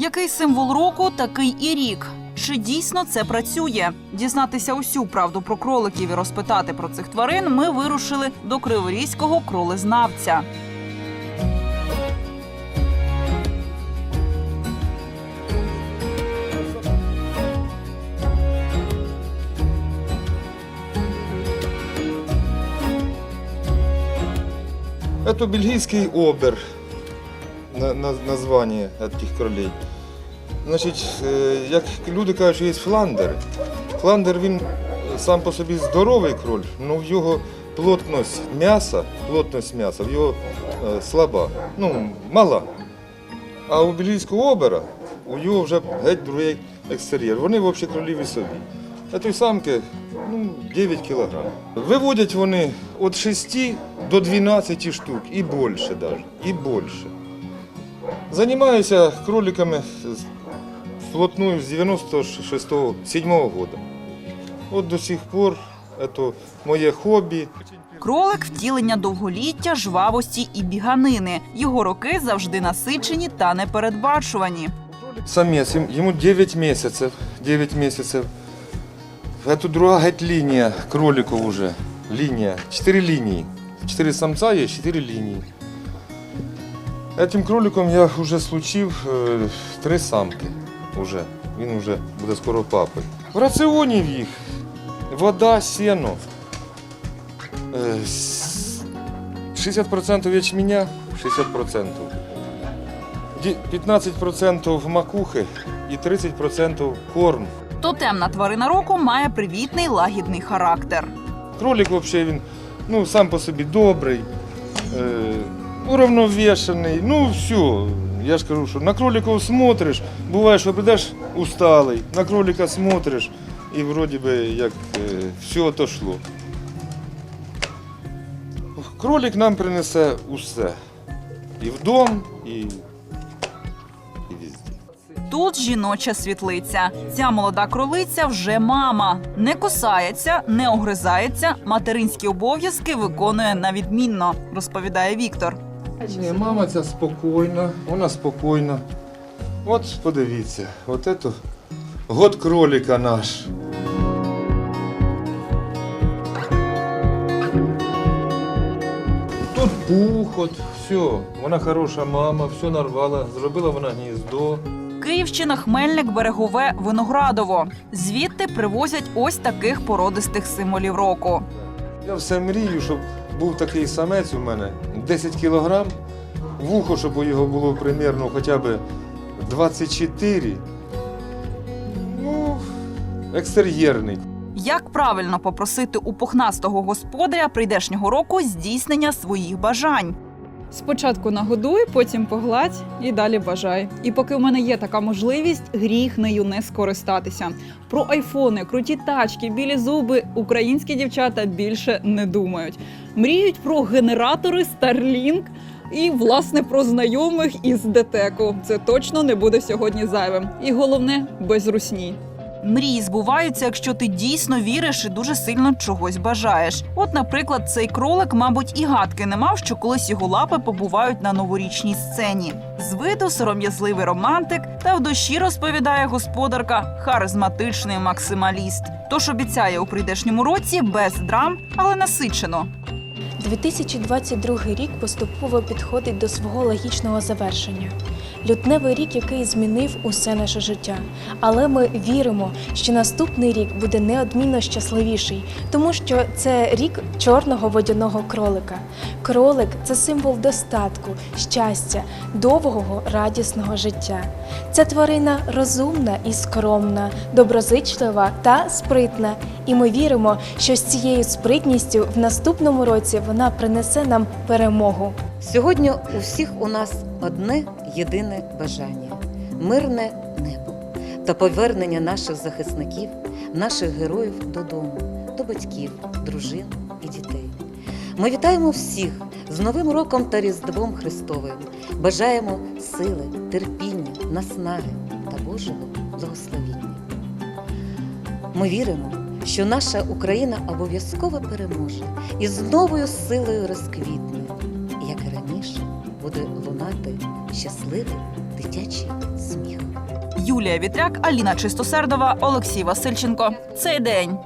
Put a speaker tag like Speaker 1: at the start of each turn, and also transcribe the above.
Speaker 1: Який символ року, такий і рік. Чи дійсно це працює? Дізнатися усю правду про кроликів і розпитати про цих тварин ми вирушили до криворізького кролезнавця.
Speaker 2: Это бельгийский обер, на, на, название этих кролей. Як люди кажуть, що є фландер. Фландер він сам по собі здоровий кроль, але в його плотність м'яса, плотність м'яса в його е, слаба, ну, мала. А у бельгійського обера у його вже геть другий екстер'єр. Вони взагалі кролі весові. А той самки ну, 9 кілограм. Виводять вони від 6 до 12 штук і більше навіть, і більше. Займаюся кроликами вплотную з 96-7 года. От до сих пор це моє хобі.
Speaker 1: Кролик втілення довголіття, жвавості і біганини. Його роки завжди насичені та непередбачувані.
Speaker 2: Самец, ем- ему 9 месяцев. 9 месяцев. Это другая геть линия кроликов уже. Линия. 4 линии. 4 самца есть, 4 линии. Этим кроликом я вже случив е, три самки. Уже. Він вже буде скоро папою. В раціоні в їх вода, сено. Е, с- 60% ячменя, 60%. Ді- 15% макухи і 30% корм.
Speaker 1: Тотемна тварина року має привітний лагідний характер.
Speaker 2: Кролик взагалі він ну, сам по собі добрий, е, уравновішений. Ну, все. Я ж кажу, що на кроликів смотриш, буває, що прийдеш усталий, на кролика смотриш, і вроді би як е, все отошло. Кролик нам принесе усе. І в і.
Speaker 1: Тут жіноча світлиця. Ця молода кролиця вже мама. Не кусається, не огризається, материнські обов'язки виконує на відмінно, розповідає Віктор.
Speaker 2: Ні, мама ця спокійна, вона спокійна. От подивіться, от це год кролика наш. Тут пух, от все. Вона хороша мама, все нарвала, зробила вона гніздо.
Speaker 1: Київщина, Хмельник, Берегове, Виноградово. Звідти привозять ось таких породистих символів року.
Speaker 2: Я все мрію, щоб був такий самець у мене 10 кілограм, вухо, щоб у його було примірно хоча б 24. Ну, екстер'єрний.
Speaker 1: Як правильно попросити у пухнастого господаря прийдешнього року здійснення своїх бажань?
Speaker 3: Спочатку нагодуй, потім погладь і далі бажай. І поки в мене є така можливість, гріх нею не скористатися. Про айфони, круті тачки, білі зуби українські дівчата більше не думають. Мріють про генератори Starlink і, власне, про знайомих із ДТЕКу. Це точно не буде сьогодні зайвим. І головне без русні.
Speaker 1: Мрії збуваються, якщо ти дійсно віриш і дуже сильно чогось бажаєш. От, наприклад, цей кролик, мабуть, і гадки не мав, що колись його лапи побувають на новорічній сцені. З виду сором'язливий романтик, та в душі розповідає господарка харизматичний максималіст. Тож обіцяє у прийдешньому році без драм, але насичено.
Speaker 4: 2022 рік поступово підходить до свого логічного завершення. Лютневий рік, який змінив усе наше життя. Але ми віримо, що наступний рік буде неодмінно щасливіший, тому що це рік чорного водяного кролика. Кролик це символ достатку, щастя, довгого радісного життя. Ця тварина розумна і скромна, доброзичлива та спритна. І ми віримо, що з цією спритністю в наступному році вона принесе нам перемогу.
Speaker 5: Сьогодні у всіх у нас одне єдине бажання мирне небо та повернення наших захисників, наших героїв додому, до батьків, дружин і дітей. Ми вітаємо всіх з Новим роком та Різдвом Христовим. Бажаємо сили, терпіння, наснаги та Божого благословіння. Ми віримо, що наша Україна обов'язково переможе і з новою силою розквітне, як і раніше буде лунати щасливий дитячий сміх.
Speaker 1: Юлія Вітряк, Аліна Чистосердова, Олексій Васильченко. Цей день.